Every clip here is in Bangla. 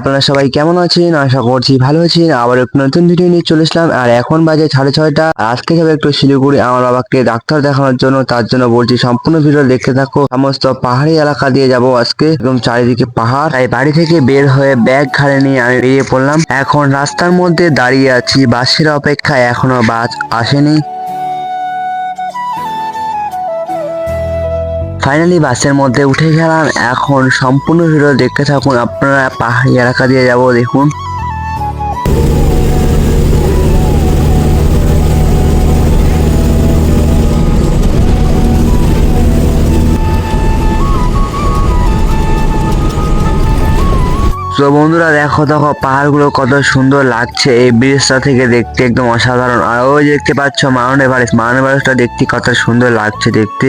আপনারা সবাই কেমন আছেন? আশা করছি ভালো আছেন। আবার একটু নতুন ভিডিও নিয়ে চলে এসলাম আর এখন বাজে সাড়ে ছয়টা। আজকে যাবে একটু শিলিগুড়ি। আমার বাবাকে ডাক্তার দেখানোর জন্য। তার জন্য বলছি, সম্পূর্ণ ভিডিও দেখতে থাকো। সমস্ত পাহাড়ি এলাকা দিয়ে যাব আজকে। একদম চারিদিকে পাহাড়। তাই বাড়ি থেকে বের হয়ে ব্যাগ ঘাড়ে নিয়ে আমি বেরিয়ে পড়লাম। এখন রাস্তার মধ্যে দাঁড়িয়ে আছি। বাসের অপেক্ষায় এখনও বাস আসেনি। ফাইনালি বাসের মধ্যে উঠে গেলাম। এখন সম্পূর্ণ ভিডিও দেখতে থাকুন। আপনারা পাহাড়ি এলাকা দিয়ে যাব, দেখুন। তো বন্ধুরা, দেখো দেখো, পাহাড়গুলো কত সুন্দর লাগছে। এই ব্রিজটা থেকে দেখতে একদম অসাধারণ। আর ওই দেখতে পাচ্ছ মাউন্ট এভারেস্ট মাউন্ট এভারেস্টটা দেখতে কত সুন্দর লাগছে দেখতে।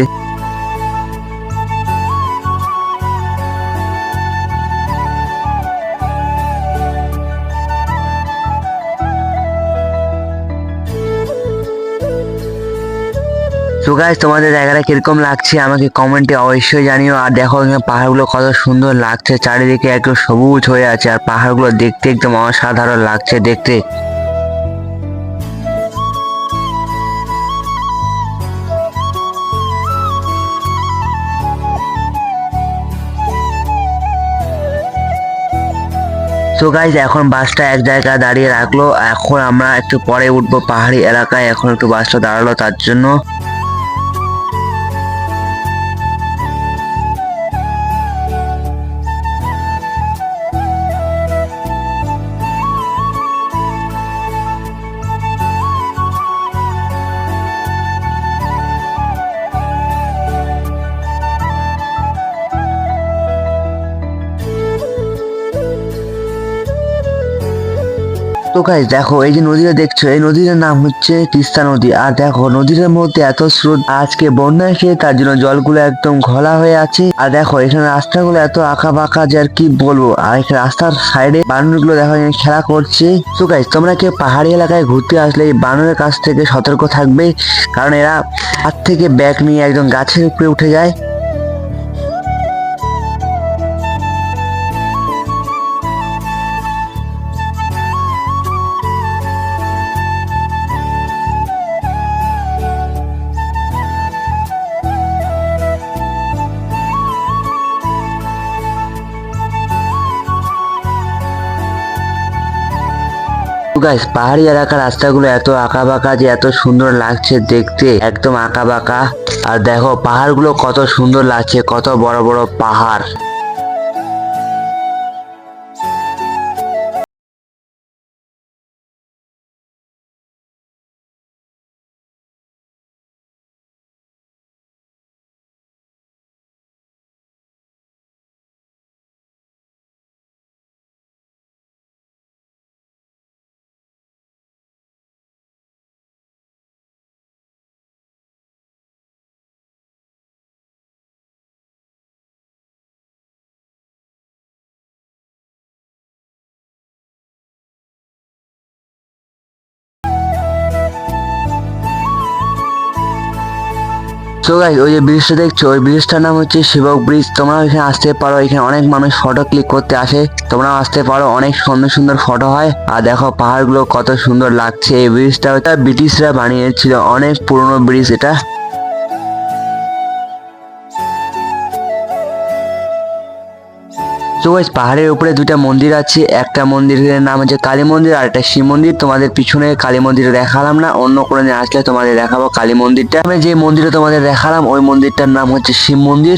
তো গাইজ তোমাদের জায়গাটা কীরকম লাগছে আমাকে কমেন্টে অবশ্যই জানিও। আর দেখো পাহাড়গুলো কত সুন্দর লাগছে। চারিদিকে একদম সবুজ হয়ে আছে আর পাহাড়গুলো দেখতে একদম অসাধারণ লাগছে দেখতে। তো গাইজ এখন বাসটা এক জায়গায় দাঁড়িয়ে রাখল। এখন আমরা একটু পরে উঠবো পাহাড়ি এলাকায়। এখন একটু বাসটা দাঁড়াল তার জন্য। তো গাইজ দেখো, এই যে নদীটা দেখছ, এই নদীটার নাম হচ্ছে তিস্তা নদী। আর দেখো, নদীটার মধ্যে এত স্রোত, আজকে বন্যা এসে তার জন্য জলগুলো একদম ঘোলা হয়ে আছে। আর দেখো, এখানে রাস্তাগুলো এত আঁকা বাঁকা যে আর কি বলব। আর এখানে রাস্তার সাইডে বানরগুলো দেখো, এখানে খেলা করছে। তো গাইজ তোমরা কেউ পাহাড়ি এলাকায় ঘুরতে আসলে এই বানরের কাছ থেকে সতর্ক থাকবে। কারণ এরা হাত থেকে ব্যাগ নিয়ে একদম গাছের উপরে উঠে যায়। গাইস পাহাড়ি এলাকার রাস্তাগুলো এত আঁকা বাঁকা যে এত সুন্দর লাগছে দেখতে, একদম আঁকা বাঁকা আর দেখো, পাহাড়গুলো কত সুন্দর লাগছে, কত বড় বড় পাহাড়। তো গাইজ ওই যে ব্রিজটা দেখছ, ওই ব্রিজটার নাম হচ্ছে শিবক ব্রিজ। তোমরা এখানে আসতে পারো, এখানে অনেক মানুষ ফটো ক্লিক করতে আসে। তোমরা আসতে পারো, অনেক সুন্দর সুন্দর ফটো হয়। আর দেখো পাহাড়গুলো কত সুন্দর লাগছে, এই ব্রিজটা ওটা ব্রিটিশরা বানিয়েছিল, অনেক পুরনো ব্রিজ এটা। তো ওই পাহাড়ের উপরে দুটা মন্দির আছে। একটা মন্দিরের নাম হচ্ছে কালী মন্দির, আর একটা শিব মন্দির। তোমাদের পিছনে কালী মন্দির দেখালাম না, অন্য কোনো দিন আসলে তোমাদের দেখাবো কালী মন্দিরটা। আমি যে মন্দিরে তোমাদের দেখালাম, ওই মন্দিরটার নাম হচ্ছে শিব মন্দির।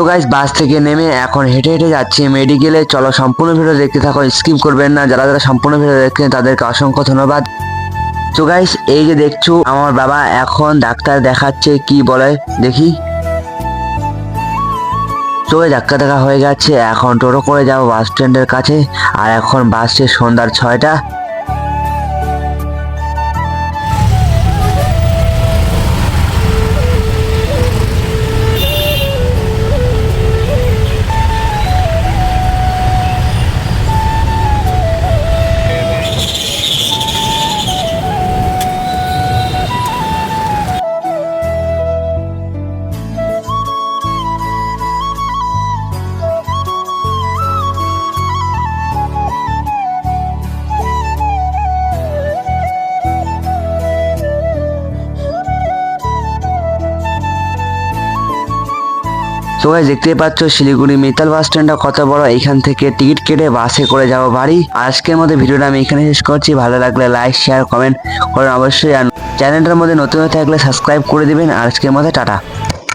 তো গাইস বাস থেকে নেমে এখন হেঁটে হেঁটে যাচ্ছি। মেডিকেলে চলো সম্পূর্ণ ভিডিও দেখতে থাকো স্কিপ করবেন না। যারা যারা সম্পূর্ণ ভিডিও দেখছেন, তাদেরকে অসংখ্য ধন্যবাদ। তো গাইস এই যে দেখছ, আমার বাবা এখন ডাক্তার দেখাচ্ছে, কি বলে? দেখি। তো ধাক্কা দেখা হয়ে গেছে, এখন টোটো করে যাব বাস স্ট্যান্ডের কাছে। আর এখন বাসছে সন্ধ্যার ছয়টা। তো guys, দেখতেই পাচ্ছ শিলিগুড়ি মিতাল বাস স্ট্যান্ডটা কত বড় এখান থেকে টিকিট কেটে বাসে করে যাব বাড়ি। আজকের মধ্যে ভিডিওটা আমি এখানে শেষ করছি। ভালো লাগলে লাইক শেয়ার কমেন্ট করেন অবশ্যই। আর চ্যানেলটার মধ্যে নতুন হয়ে থাকলে সাবস্ক্রাইব করে দিবেন। আজকের মধ্যে টাটা।